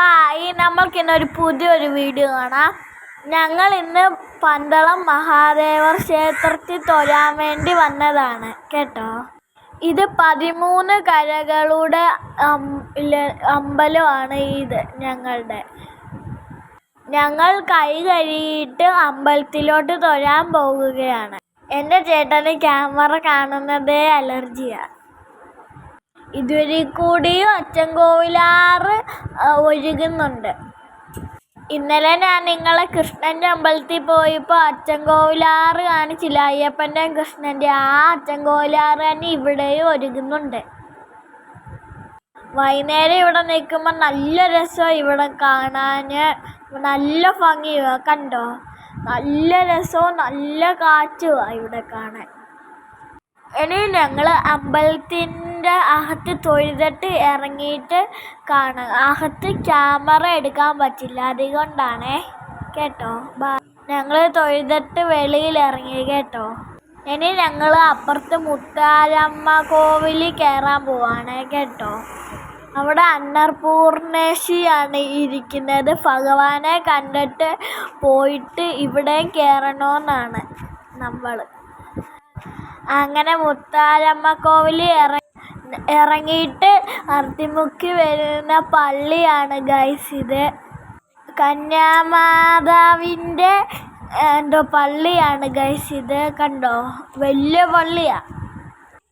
Hi നമ്മൾക്കിന്നൊരു പുതിയൊരു video കാണാം. ഞങ്ങൾ ഇന്ന് പന്തളം മഹാദേവർ ക്ഷേത്രത്തിൽ തൊഴാൻ വേണ്ടി വന്നതാണ് കേട്ടോ? ഇത് പതിമൂന്ന് കരകളുടെ അമ്പലമാണ് ഇത് ഞങ്ങളുടെ. ഞങ്ങൾ കൈ കഴുകിയിട്ട് അമ്പലത്തിലോട്ട് തൊഴാൻ പോകുകയാണ് എന്റെ ചേട്ടന് ക്യാമറ കാണുന്നതേ അലർജിയാണ് ഇതുവഴി കൂടിയും അച്ചൻകോവിലാറ് ഒഴുകുന്നുണ്ട്. ഇന്നലെ ഞാൻ നിങ്ങളെ കൃഷ്ണന്റെ അമ്പലത്തിൽ പോയപ്പോൾ അച്ചൻകോവിലാറ് കാണിച്ചില്ല അയ്യപ്പന്റെയും കൃഷ്ണന്റെ ആ അച്ചൻകോവിലാറ് തന്നെ ഇവിടെയും ഒരുങ്ങുന്നുണ്ട് വൈകുന്നേരം ഇവിടെ നിൽക്കുമ്പോൾ നല്ല രസമാണ് ഇവിടെ കാണാൻ നല്ല ഭംഗിയാണ് കണ്ടോ? നല്ല രസവും നല്ല കാറ്റുമാണ് ഇവിടെ കാണാൻ. ഇനി ഞങ്ങൾ അമ്പലത്തിന്റെ അകത്ത് തൊഴുതിട്ട് ഇറങ്ങിയിട്ട് കാണാം അകത്ത് ക്യാമറ എടുക്കാൻ പറ്റില്ല അതുകൊണ്ടാണേ. കേട്ടോ? ഞങ്ങൾ തൊഴുതിട്ട് വെളിയിൽ ഇറങ്ങി കേട്ടോ? ഇനി ഞങ്ങൾ അപ്പുറത്ത് മുത്താരമ്മ കോവിലിൽ കയറാൻ പോവാണ് കേട്ടോ? അവിടെ അന്നർപൂർണേശിയാണ് ഇരിക്കുന്നത്. ഭഗവാനെ കണ്ടിട്ട് പോയിട്ട് ഇവിടെയും കയറണമെന്നാണ് നമ്മൾ അങ്ങനെ മുത്താരമ്മ കോവിൽ ഇറങ്ങി ഇറങ്ങിയിട്ട് അർത്തിമുക്കി വരുന്ന പള്ളിയാണ് ഗൈസ് ഇത്. കന്യാമാതാവിന്റെ എന്തോ പള്ളിയാണ് ഗൈസ് ഇത്. കണ്ടോ? വലിയ പള്ളിയാണ്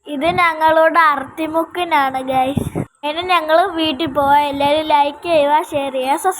ഇത് ഞങ്ങളുടെ അർത്തിമുക്കിനാണ് ഗൈസ് ഇനി ഞങ്ങൾ വീട്ടിൽ പോവാം. എല്ലാവരും ലൈക്ക് ചെയ്യുക ഷെയർ ചെയ്യുക സബ്സ്ക്രൈബ്